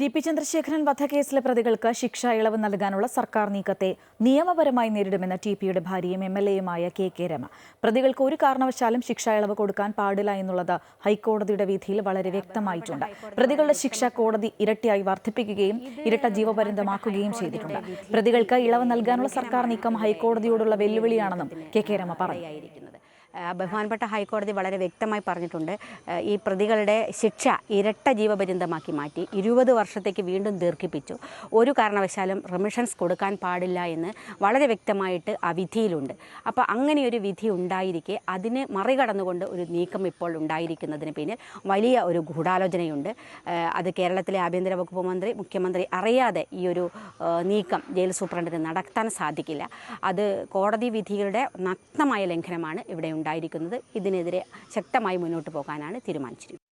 T P Chandrasekharan വധക്കേസിലെ പ്രതികൾക്ക് ശിക്ഷ ഇളവ് നൽകാനുള്ള സർക്കാർ നീക്കത്തെ നിയമപരമായി നേരിടുമെന്ന് ടി പിയുടെ ഭാര്യയും എം എൽ എയുമായ കെ കെ രമ. പ്രതികൾക്ക് ഒരു കാരണവശാലും ശിക്ഷ ഇളവ് കൊടുക്കാൻ പാടില്ല എന്നുള്ളത് ഹൈക്കോടതിയുടെ വിധിയിൽ വളരെ വ്യക്തമായിട്ടുണ്ട്. പ്രതികളുടെ ശിക്ഷ കോടതി ഇരട്ടിയായി വർദ്ധിപ്പിക്കുകയും ഇരട്ട ജീവപര്യന്തമാക്കുകയും ചെയ്തിട്ടുണ്ട്. പ്രതികൾക്ക് ഇളവ് നൽകാനുള്ള സർക്കാർ നീക്കം ഹൈക്കോടതിയോടുള്ള വെല്ലുവിളിയാണെന്നും കെ കെ രമ പറഞ്ഞു. ബഹുമാനപ്പെട്ട ഹൈക്കോടതി വളരെ വ്യക്തമായി പറഞ്ഞിട്ടുണ്ട്. ഈ പ്രതികളുടെ ശിക്ഷ ഇരട്ട ജീവപര്യന്തമാക്കി മാറ്റി ഇരുപത് വർഷത്തേക്ക് വീണ്ടും ദീർഘിപ്പിച്ചു. ഒരു കാരണവശാലും റിമിഷൻസ് കൊടുക്കാൻ പാടില്ല എന്ന് വളരെ വ്യക്തമായിട്ട് ആ വിധിയിലുണ്ട്. അപ്പോൾ അങ്ങനെയൊരു വിധി ഉണ്ടായിരിക്കെ അതിനെ മറികടന്നുകൊണ്ട് ഒരു നീക്കം ഇപ്പോൾ ഉണ്ടായിരിക്കുന്നതിന് പിന്നിൽ വലിയ ഒരു ഗൂഢാലോചനയുണ്ട്. അത് കേരളത്തിലെ ആഭ്യന്തര വകുപ്പ് മന്ത്രി മുഖ്യമന്ത്രി അറിയാതെ ഈ ഒരു നീക്കം ജയിൽ സൂപ്രണ്ടിന് നടത്താൻ സാധിക്കില്ല. അത് കോടതി വിധികളുടെ നഗ്നമായ ലംഘനമാണ് ഇവിടെ ഉണ്ടായിരിക്കുന്നത് ഇതിനെതിരെ ശക്തമായി മുന്നോട്ട് പോകാനാണ് തീരുമാനിച്ചിരിക്കുന്നത്.